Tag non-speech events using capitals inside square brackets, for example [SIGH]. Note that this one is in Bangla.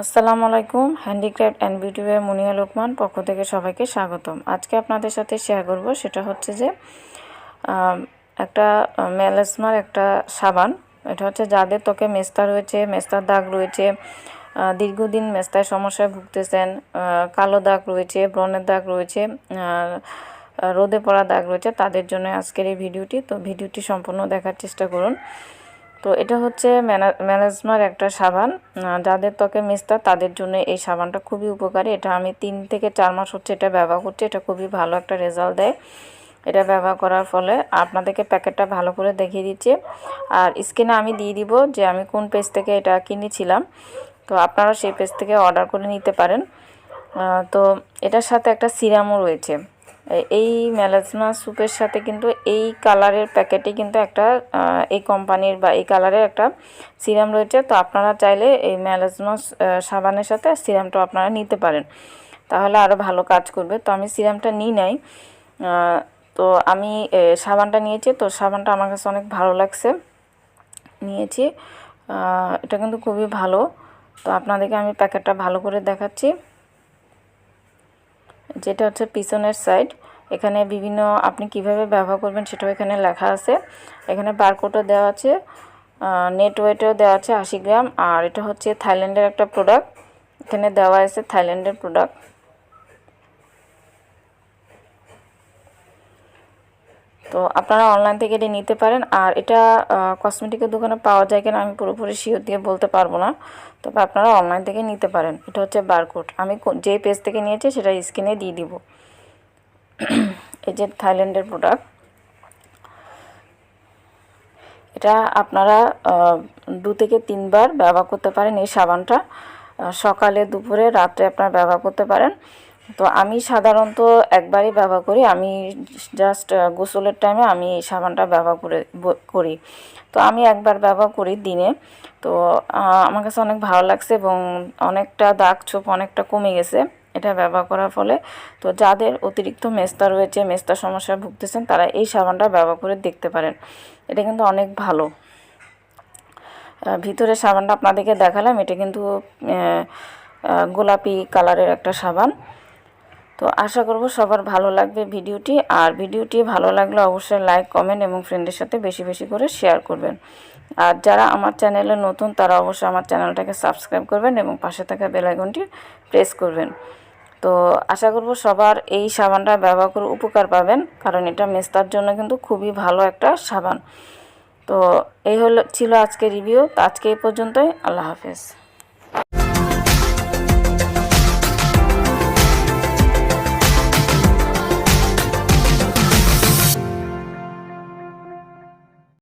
আসসালামু আলাইকুম, handicraft and beauty way Munia Lokman পক্ষ থেকে সবাইকে স্বাগতম। আজকে আপনাদের সাথে শেয়ার করব, সেটা হচ্ছে যে একটা মেলাসমার একটা সাবান। এটা হচ্ছে যাদের ত্বকে মেস্তা রয়েছে, মেস্তার দাগ রয়েছে দীর্ঘদিন মেস্তায় সমস্যায় ভুগতেছেন কালো দাগ রয়েছে, ব্রণের দাগ রয়েছে রোদে পড়া দাগ রয়েছে, তাদের জন্য আজকের এই ভিডিওটি। তো ভিডিওটি সম্পূর্ণ দেখার চেষ্টা করুন। তো এটা হচ্ছে ম্যানেজমার একটা সাবান। যাদের ত্বকে মিস্তা তাদের জন্য এই সাবানটা খুবই উপকারী। এটা আমি তিন থেকে চার মাস হচ্ছে এটা ব্যবহার করছি, এটা খুবই ভালো একটা রেজাল্ট দেয়। এটা ব্যবহার করার ফলে আপনাদেরকে প্যাকেটটা ভালো করে দেখিয়ে দিচ্ছি। আর স্ক্রিনে আমি দিয়ে দিব যে আমি কোন পেজ থেকে এটা কিনেছিলাম। তো আপনারা সেই পেজ থেকে অর্ডার করে নিতে পারেন। তো এটার সাথে একটা সিরামও রয়েছে। এই ম্যালাজমা স্যুপের সাথে কিন্তু এই কালারের প্যাকেটে কিন্তু একটা এই কোম্পানির বা এই কালারের একটা সিরাম রয়েছে। তো আপনারা চাইলে এই ম্যালাজমা সাবানের সাথে সিরামটা আপনারা নিতে পারেন। তাহলে আরও ভালো কাজ করবে। তো আমি সিরামটা নিই নাই। তো আমি সাবানটা নিয়েছি। তো সাবানটা আমার কাছে অনেক ভালো লাগছে। নিয়েছি। এটা কিন্তু খুবই ভালো। তো আপনাদেরকে আমি প্যাকেটটা ভালো করে দেখাচ্ছি। যেটা হচ্ছে পিছনের সাইড এখানে বিভিন্ন আপনি কীভাবে ব্যবহার করবেন সেটাও এখানে লেখা আছে। এখানে বারকোডও দেওয়া আছে নেট ওয়েটও দেওয়া আছে আশি গ্রাম। আর এটা হচ্ছে থাইল্যান্ডের একটা প্রোডাক্ট এখানে দেওয়া আছে থাইল্যান্ডের প্রোডাক্ট তো আপনারা অনলাইন থেকে এটি নিতে পারেন। আর এটা কসমেটিকের দোকানে পাওয়া যায় কিনা আমি পুরোপুরি শিওর দিয়ে বলতে পারব না। তবে আপনারা অনলাইন থেকে নিতে পারেন। এটা হচ্ছে বারকোড আমি যে পেজ থেকে নিয়েছি সেটা স্ক্রিনে দিয়ে দিব। [CLEARS THROAT] এই যে থাইল্যান্ডের প্রোডাক্ট এটা আপনারা দু থেকে তিনবার ব্যবহার করতে পারেন এই সাবানটা। সকালে, দুপুরে, রাত্রে আপনারা ব্যবহার করতে পারেন। তো আমি সাধারণত একবারই ব্যবহার করি। আমি জাস্ট গোসলের টাইমে আমি এই সাবানটা ব্যবহার করে করি। তো আমি একবার ব্যবহার করি দিনে। তো আমার কাছে অনেক ভালো লাগছে এবং অনেকটা দাগ ছোপ অনেকটা কমে গেছে এটা ব্যবহার করার ফলে। তো যাদের অতিরিক্ত মেস্তা রয়েছে, মেস্তা সমস্যায় ভুগতেছেন, তারা এই সাবানটা ব্যবহার করে দেখতে পারেন। এটা কিন্তু অনেক ভালো। ভিতরে সাবানটা আপনাদেরকে দেখালাম। এটা কিন্তু গোলাপি কালারের একটা সাবান। তো আশা করব সবার ভালো লাগবে ভিডিওটি, আর ভিডিওটি ভালো লাগলে অবশ্যই লাইক কমেন্ট এবং ফ্রেন্ডের সাথে বেশি বেশি করে শেয়ার করবেন। আর যারা আমার চ্যানেলে নতুন, তারা অবশ্যই আমার চ্যানেলটাকে সাবস্ক্রাইব করবেন এবং পাশে থাকা বেল আইকনটি প্রেস করবেন। তো আশা করব সবার এই সাবানটা ব্যবহার করে উপকার পাবেন, কারণ এটা মেস্তার জন্য কিন্তু খুবই ভালো একটা সাবান। তো এই হলো, ছিল আজকে রিভিউ তো আজকে এই পর্যন্তই। আল্লাহ হাফেজ।